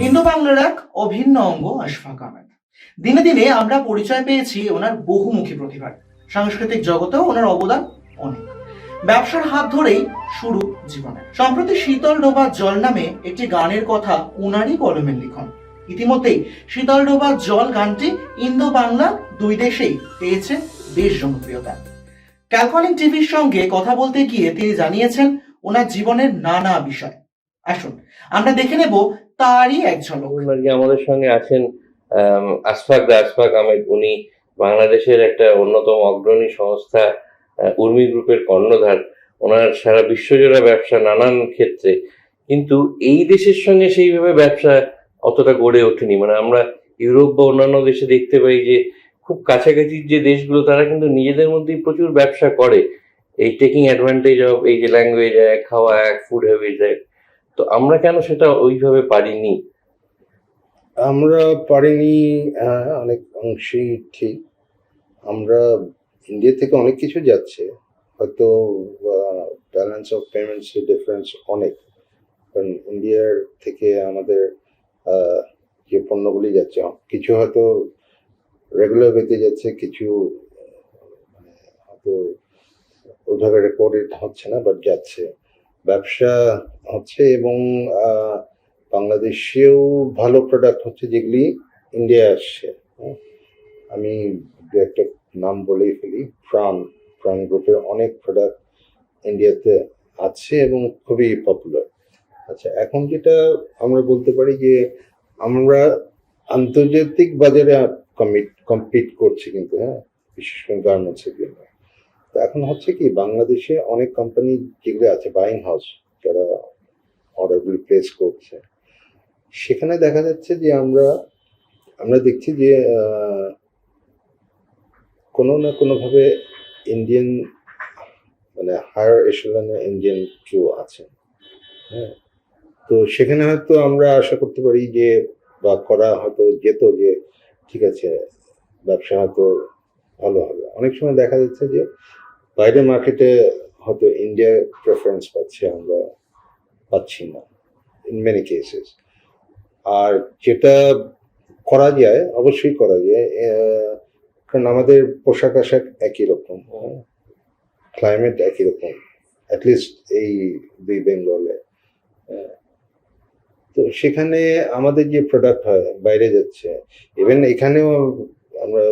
Indo বাংলার এক অভিন্ন অঙ্গ আশফাক আহমেদ। দিনে দিনে আমরা পরিচয় পেয়েছি ওনার বহুমুখী প্রতিভার। সাংস্কৃতিক জগতেও ওনার অবদান অনেক। ব্যবসার হাত ধরেই শুরু জীবনে। সম্প্রতি শীতল ডোবা জল নামে একটি গানের কথা ওনারই কলমের লিখন। ইতিমধ্যেই শীতল ডোবা জল গানটি ইন্দো বাংলা দুই দেশেই পেয়েছে বেশ জনপ্রিয়তা। ক্যালকলিং টিভির সঙ্গে কথা বলতে গিয়ে তিনি জানিয়েছেন, ওনার জীবনের নানা বিষয়। আসুন আমরা দেখে নেব তারই এক ঝলক আমাদের সঙ্গে আছেন আম, আশফাক দা আহমেদ। উনি বাংলাদেশের একটা অন্যতম অগ্রণী সংস্থা উর্মি গ্রুপের কর্ণধার। ওনার সারা বিশ্বজোড়া ব্যবসা নানান ক্ষেত্রে। কিন্তু এই দেশের সঙ্গে সেইভাবে ব্যবসা অতটা গড়ে ওঠেনি। মানে আমরা ইউরোপ বা অন্যান্য দেশে দেখতে পাই যে খুব কাছাকাছি যে দেশগুলো তারা কিন্তু নিজেদের মধ্যেই প্রচুর ব্যবসা করে। এই টেকিং অ্যাডভান্টেজ অফ এই যে ল্যাঙ্গুয়েজ এক খাওয়া এক ফুড হ্যাবিট এক তো আমরা কেন সেটা ওইভাবে পারিনি? আমরা পারিনি হ্যাঁ, অনেক অংশেই ঠিক। আমরা ইন্ডিয়া থেকে অনেক কিছু যাচ্ছে হয়তো ব্যালেন্স অফ পেমেন্টস ডিফারেন্স অনেক। কারণ ইন্ডিয়ার থেকে আমাদের যে পণ্যগুলি যাচ্ছে কিছু হয়তো রেগুলার বেতে যাচ্ছে কিছু মানে হয়তো ওইভাবে রেকর্ডেড হচ্ছে না বাট যাচ্ছে। ব্যবসা হচ্ছে এবং বাংলাদেশেও ভালো প্রোডাক্ট হচ্ছে যেগুলি ইন্ডিয়া আসছে হুম। আমি দু একটা নাম বলেই ফেলি প্রাণ প্রাণ গ্রুপের অনেক প্রোডাক্ট ইন্ডিয়াতে আছে এবং খুবই পপুলার আচ্ছা এখন যেটা আমরা বলতে পারি যে, আমরা আন্তর্জাতিক বাজারে কমিট কম্পিট করছি কিন্তু হ্যাঁ বিশেষ করে গার্মেন্টসের জন্য তো এখন হচ্ছে কি, বাংলাদেশে অনেক কোম্পানি যেগুলো আছে বাইং হাউস যারা অর্ডারগুলি প্লেস করছে, সেখানে দেখা যাচ্ছে যে আমরা আমরা দেখছি যে কোনো না কোনোভাবে ইন্ডিয়ান মানে হায়ার এশালনে ইন্ডিয়ান কেউ আছেন হ্যাঁ তো সেখানে হয়তো আমরা আশা করতে পারি যে, বা করা হয়তো যেত যে, ঠিক আছে, ব্যবসা হয়তো ভালো হবে। অনেক সময় দেখা যাচ্ছে যে বাইরের মার্কেটে হয়তো ইন্ডিয়া প্রেফারেন্স পাচ্ছে আমরা পাচ্ছি না ইন মেনি কেসেস আর যেটা করা যায় অবশ্যই করা যায় কারণ আমাদের পোশাক আশাক একই রকম ক্লাইমেট একই রকম অ্যাটলিস্ট এই দুই বেঙ্গলে আহ, তো সেখানে আমাদের যে প্রোডাক্ট হয় বাইরে যাচ্ছে ইভেন এখানেও আমরা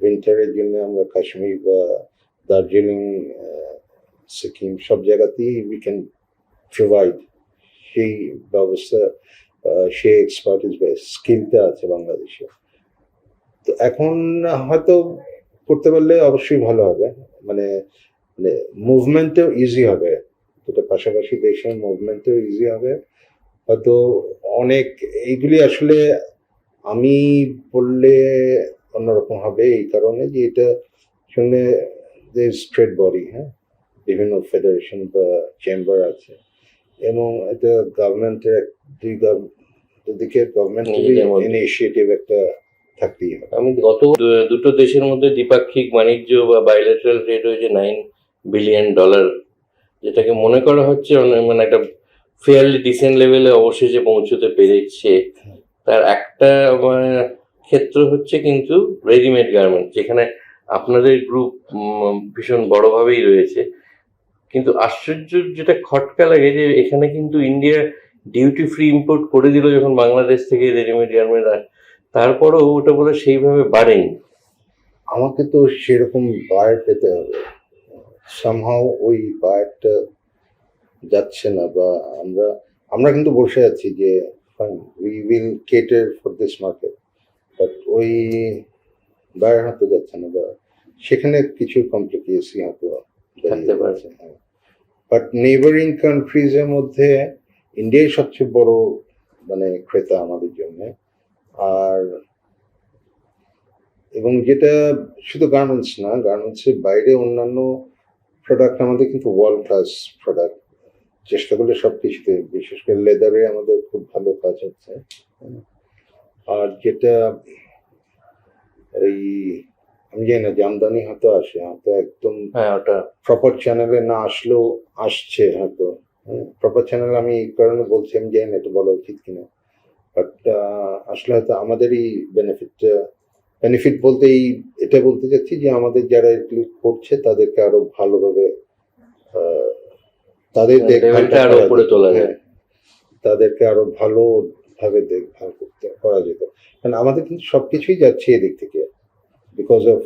উইন্টারের জন্য আমরা কাশ্মীর বা দার্জিলিং সিকিম সব জায়গাতেই উই ক্যান প্রোভাইড সেই ব্যবস্থা আহ, সেই এক্সপার্টিস বা স্কিলটা আছে বাংলাদেশে। তো এখন হয়তো করতে পারলে অবশ্যই ভালো হবে। মানে মানে মুভমেন্টও ইজি হবে। দুটো পাশাপাশি দেশের মুভমেন্টও ইজি হবে। হয়তো অনেক এইগুলি আসলে আমি বললে অন্যরকম হবে এই কারণে যে এটা সঙ্গে যে স্ট্রেট বডি হ্যাঁ? বিভিন্ন ফেডারেশন বা চেম্বার আছে। এবং এটা গভর্নমেন্টের দুই গভ- দুদিকে গভর্নমেন্টেরই নিজেদের মধ্যে। ইনিশিয়েটিভ একটা থাকতেই হবে। আমি গত দুটো দেশের মধ্যে দ্বিপাক্ষিক বাণিজ্য বা বাইলেটারাল ট্রেড হয়েছে নাইন বিলিয়ন ডলার যেটাকে মনে করা হচ্ছে মানে একটা ফেয়ারলি ডিসেন্ট লেভেলে অবশেষে পৌঁছতে পেরেছে। তার একটা মানে, ক্ষেত্র হচ্ছে কিন্তু রেডিমেড গার্মেন্ট যেখানে আপনাদের গ্রুপ ভীষণ বড়ভাবেই রয়েছে। কিন্তু আশ্চর্য যেটা খটকা লাগে যে এখানে কিন্তু ইন্ডিয়া ডিউটি ফ্রি ইম্পোর্ট করে দিল যখন বাংলাদেশ থেকে রেডিমেড গার্মেন্ট তারপরেও ওটা বোধহয় সেইভাবে বাড়েনি। আমাকে তো সেরকম বায়ার পেতে হবে। সামহাও ওই বায়ারটা যাচ্ছে না বা আমরা আমরা কিন্তু বসে আছি যে we will cater for this market but ওই হয়তো যাচ্ছে না বা সেখানে কিছু কমপ্লিকেসি হয়তো থাকতে পারে। বাট নেইবারিং কান্ট্রিজের মধ্যে ইন্ডিয়াই সবচেয়ে বড় মানে ক্রেতা আমাদের জন্য। আর এবং যেটা শুধু গার্মেন্টস না গার্মেন্টসের বাইরে অন্যান্য প্রোডাক্ট আমাদের কিন্তু ওয়ার্ল্ড ক্লাস প্রোডাক্ট চেষ্টা করলে সব কিছুতে বিশেষ করে লেদারে আমাদের খুব ভালো কাজ হচ্ছে। আর যেটা এই আমি জানি না জামদানি হয়তো আসে হয়তো একদম হ্যাঁ প্রপার চ্যানেলে না আসলেও আসছে হয়তো। প্রপার চ্যানেল আমি এই কারণে বলছি আমি জানি না এটা বলা উচিত কিনা। বাট আসলে হয়তো আমাদেরই বেনিফিট বেনিফিট বলতে এই এটা বলতে চাচ্ছি যে আমাদের যারা এগুলো করছে তাদেরকে আরও ভালোভাবে তাদের মানে দেখভালটা levelটা আরও করা হ্যাঁ, ভালোভাবে দেখভাল করতে করা যেত। কারণ আমাদের কিন্তু সবকিছুই যাচ্ছে এদিক থেকে। বিকজ অফ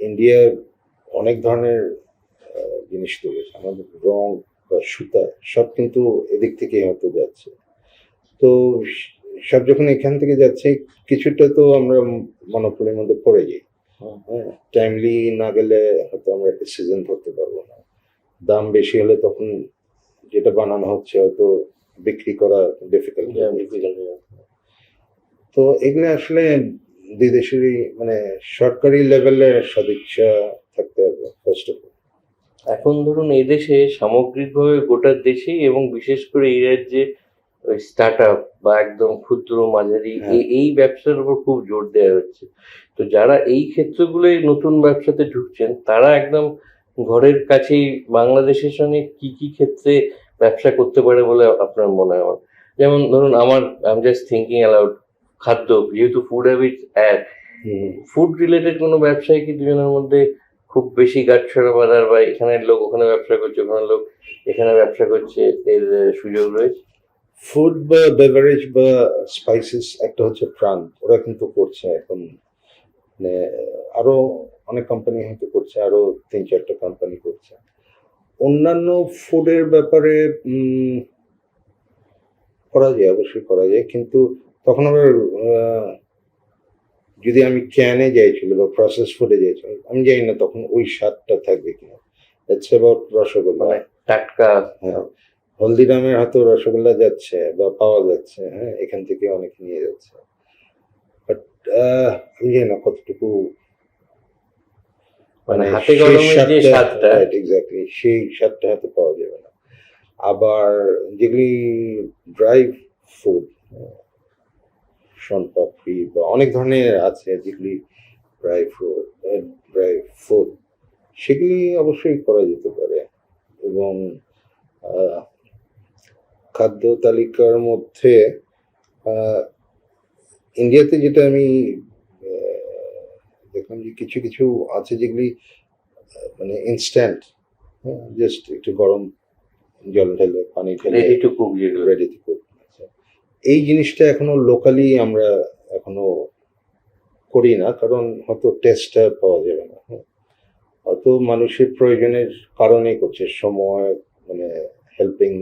ইন্ডিয়া অনেক ধরনের জিনিস তৈরি আমাদের রং বা সুতা সব কিন্তু এদিক থেকে হয়তো যাচ্ছে। তো সব যখন এখান থেকে যাচ্ছে কিছুটা তো আমরা মনোপলের মধ্যে পড়ে যাই। হ্যাঁ। টাইমলি না গেলে হয়তো আমরা একটা সিজন ধরতে পারব না। দাম বেশি হলে তখন যেটা বানানো হচ্ছে হয়তো বিক্রি করা ডিফিকাল্ট হয়ে। তো এগুলো আসলে দুই দেশেরই মানে সরকারি লেভেলে সদিচ্ছা থাকতে হবে ফার্স্ট অফ অল এখন ধরুন এই দেশে সামগ্রিকভাবে গোটা দেশেই এবং বিশেষ করে এই রাজ্যে ওই স্টার্ট আপ বা একদম ক্ষুদ্র মাঝারি হ্যাঁ। এই- এই ব্যবসার উপর খুব জোর দেওয়া হচ্ছে তো যারা এই ক্ষেত্রগুলোই নতুন ব্যবসাতে ঢুকছেন তারা একদম ঘরের কাছেই বাংলাদেশের সঙ্গে কি কি ক্ষেত্রে ব্যবসা করতে পারে বলে আপনার মনে হয় আমার? যেমন ধরুন আমার আই জাস্ট থিঙ্কিং অ্যালাউড খাদ্য যেহেতু ফুড হ্যাবিট এক ফুড রিলেটেড কোনো ব্যবসায় কি দুজনের মধ্যে খুব বেশি গাঁটছড়া বাজার বা এখানের লোক ওখানে ব্যবসা করছে ওখানে লোক এখানে ব্যবসা করছে এর সুযোগ রয়েছে? ফুড বা বেভারেজ বা স্পাইসেস একটা হচ্ছে প্রাণ ওরা কিন্তু করছে এখন মানে আরও অনেক কোম্পানি হয়তো করছে আরও তিন চারটা কোম্পানি করছে। অন্যান্য ফুডের ব্যাপারে করা যায় অবশ্যই করা যায়। কিন্তু তখন আবার যদি আমি ক্যানে যাইছিল বা প্রসেস ফুডে যাইছিল আমি জানি না তখন ওই স্বাদটা থাকবে কিনা। It's about rasgulla. মানে টাটকা। হ্যাঁ। হলদিরামের হয়তো রসগোল্লা যাচ্ছে বা পাওয়া যাচ্ছে হ্যাঁ এখান থেকে অনেক নিয়ে যাচ্ছে। বাট আমি জানি না কতটুকু মানে হাতে কলমের যে স্বাদটা এক্স্যাক্টলি সেই স্বাদটা হয়তো পাওয়া যাবে না। আবার যেগুলি ড্রাই ফুড শনপাপড়ি বা অনেক ধরনের আছে যেগুলি ড্রাই ফুড ড্রাই ফুড সেগুলি অবশ্যই করা যেতে পারে। এবং খাদ্য তালিকার মধ্যে আহ, ইন্ডিয়াতে যেটা আমি দেখলাম যে কিছু কিছু আছে যেগুলি মানে ইনস্ট্যান্ট জাস্ট একটু গরম জল ঢেলে পানি ঢেলে কুক রেডি টু কুক এই জিনিসটা এখনও লোকালি আমরা এখনও করি না কারণ হয়তো টেস্টটা পাওয়া যাবে না হ্যাঁ। হয়তো মানুষের প্রয়োজনের কারণেই করছে সময় মানে হেল্পিং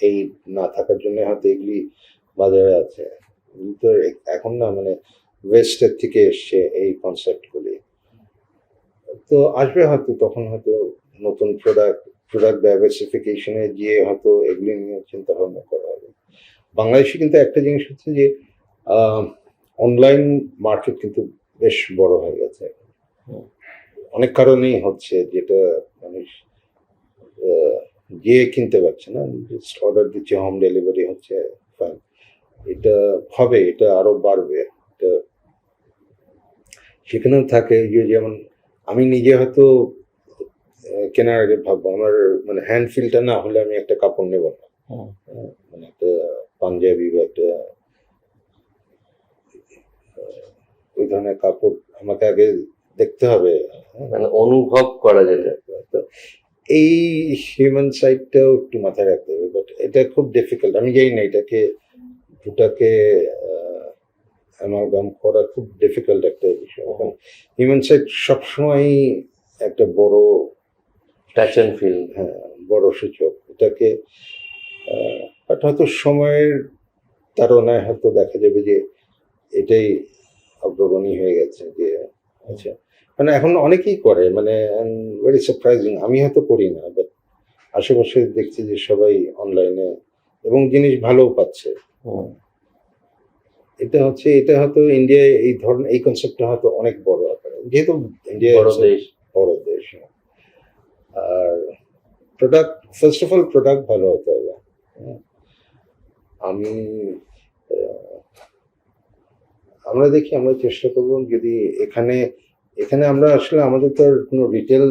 এই না থাকার জন্য হয়তো এগুলি বাজারে আছে। তো এখন না মানে ওয়েস্টের থেকে এসছে এই কনসেপ্টগুলি তো আসবে হয়তো, তখন হয়তো নতুন প্রোডাক্ট প্রোডাক্ট ডাইভার্সিফিকেশনে গিয়ে হয়তো এগুলি নিয়ে চিন্তা ভাবনা করা হবে। বাংলাদেশে কিন্তু একটা জিনিস হচ্ছে যে অনলাইন মার্কেট কিন্তু বেশ বড় হয়ে গেছে। অনেক কারণেই হচ্ছে যেটা মানুষ গিয়ে কিনতে পারছে না। জাস্ট অর্ডার দিচ্ছে হোম ডেলিভারি হচ্ছে এটা হবে, এটা আরও বাড়বে। এটা সেখানেও থাকে যে যেমন আমি নিজে হয়তো কেনার আগে ভাববো আমার মানে হ্যান্ড ফিলটা না হলে আমি একটা কাপড় নেব না। হ্যাঁ, মানে একটা পাঞ্জাবি বা একটা ওই ধরনের কাপড় আমাকে আগে দেখতে হবে। হ্যাঁ। মানে অনুভব করা যেটা তো এই হিউম্যান সাইডটাও একটু মাথায় রাখতে হবে বাট এটা খুব ডিফিকাল্ট আমি জানি না এটাকে দুটাকে অ্যামালগাম করা খুব ডিফিকাল্ট একটা বিষয় এবং হিউম্যান সাইড সবসময়ই একটা বড় টাচ অ্যান্ড ফিল হ্যাঁ বড় সূচক। এটাকে বাট হয়তো সময়ের তারণায় হয়তো দেখা যাবে যে এটাই অগ্রগণী হয়ে গেছে যে আচ্ছা। মানে এখন অনেকেই করে মানে ভেরি সারপ্রাইজিং আমি হয়তো করি না বাট আশেপাশে দেখছি যে সবাই অনলাইনে এবং জিনিস ভালোও পাচ্ছে। এটা হচ্ছে এটা হয়তো ইন্ডিয়ায় এই ধরনের এই কনসেপ্টটা হয়তো অনেক বড় আকারে যেহেতু ইন্ডিয়া বড় দেশ বড় দেশ হ্যাঁ। আর product first of all product ভালো হতে হবে হ্যাঁ। আমি আমরা দেখি আমরা চেষ্টা করব যদি এখানে এখানে আমরা আসলে আমাদের তো আর কোনো রিটেল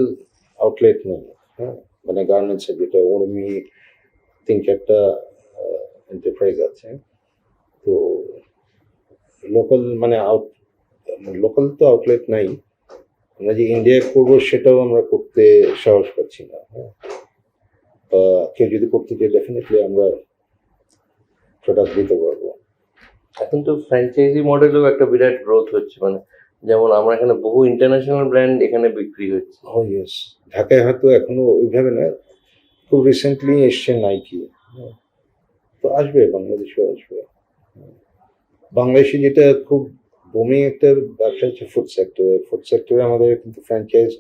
আউটলেট নেই হ্যাঁ মানে গার্মেন্টসের যেটা উর্মি তিন চারটা এন্টারপ্রাইজ আছে তো লোকাল মানে আউট লোকাল তো আউটলেট নাই। আমরা যে ইন্ডিয়ায় করব সেটাও আমরা করতে সাহস পাচ্ছি না। হ্যাঁ। কেউ যদি করতে চাই ডেফিনেটলি আমরা প্রোডাক্ট দিতে পারব। এখন তো ফ্র্যাঞ্চাইজি মডেলেও একটা বিরাট গ্রোথ হচ্ছে। মানে যেমন আমরা এখানে বহু ইন্টারন্যাশনাল ব্র্যান্ড এখানে বিক্রি হচ্ছে। ও ইয়েস ঢাকায় হয়তো এখনও ওইভাবে না। খুব রিসেন্টলি এসছে নাইকি তো আসবে বাংলাদেশেও আসবে। বাংলাদেশে যেটা খুব বমি একটা ব্যবসা হচ্ছে ফুড সেক্টরে ফুড সেক্টরে আমাদের কিন্তু ফ্র্যাঞ্চাইজ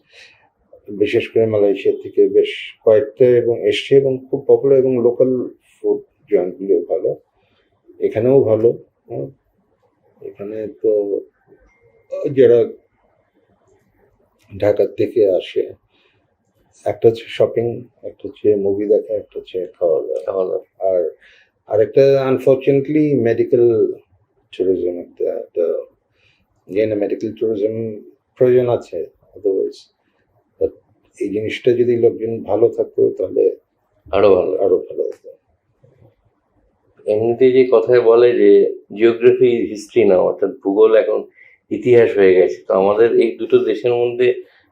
বিশেষ করে মালয়েশিয়া থেকে বেশ কয়েকটা এবং এসছে এবং খুব পপুলার এবং লোকাল ফুড জয়েন্টগুলো ভালো। এখানেও ভালো হ্যাঁ। এখানে তো যারা ঢাকার থেকে আসে একটা হচ্ছে শপিং একটা হচ্ছে মুভি দেখা একটা হচ্ছে খাওয়া দাওয়া। আর আরেকটা আনফর্চুনেটলি মেডিকেল একটা একটা যে না মেডিকেল ট্যুরিজম প্রয়োজন আছে আদারওয়াইজ এই জিনিসটা যদি লোকজন ভালো থাকতো তাহলে আরও ভালো। আরও ভালো হতো। এমনিতে যে কথায় বলে যে জিওগ্রাফি হিস্ট্রি না অর্থাৎ ভূগোল এখন ইতিহাস হয়ে গেছে তো আমাদের এই দুটো দেশের মধ্যে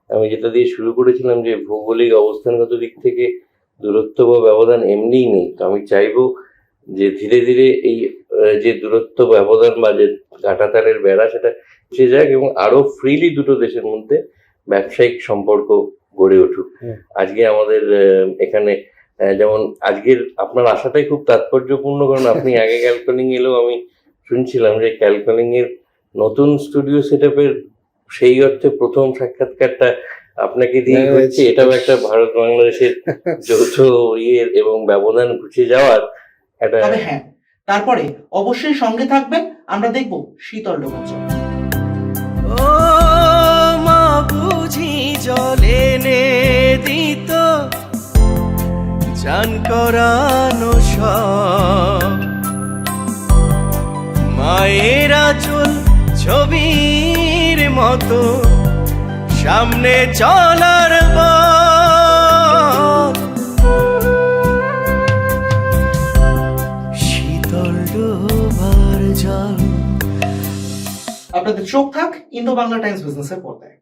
আমি যেটা দিয়ে শুরু করেছিলাম যে ভৌগোলিক অবস্থানগত দিক থেকে দূরত্ব বা ব্যবধান এমনিই নেই তো আমি চাইব যে ধীরে ধীরে এই যে দূরত্ব ব্যবধান বা যে কাঁটাতারের বেড়া সেটা উঠে যাক এবং আরও ফ্রিলি দুটো দেশের মধ্যে ব্যবসায়িক সম্পর্ক গড়ে উঠুক। আজকে আমাদের এখানে যেমন আজকের আপনার আশাটাই খুব তাৎপর্যপূর্ণ কারণ আপনি আগে ক্যালকলিং এলেও আমি শুনছিলাম যে ক্যালকলিং এর নতুন স্টুডিও সেট সেই অর্থে প্রথম সাক্ষাৎকারটা আপনাকে দিয়ে হ্যাঁ, হচ্ছে it's- এটাও একটা ভারত বাংলাদেশের যৌথ ইয়ের এবং ব্যবধান ঘুচে যাওয়ার তবে হ্যাঁ। তারপরে অবশ্যই সঙ্গে থাকবেন আমরা দেখব শীতল লোকাচল ও মা বুঝি জলে নে দিত চান করানো সব। মায়ের আচল ছবির মতো সামনে চলার পথ আপনাদের চোখ থাক ইন্দো বাংলা টাইমস বিজনেসের পর্দায়।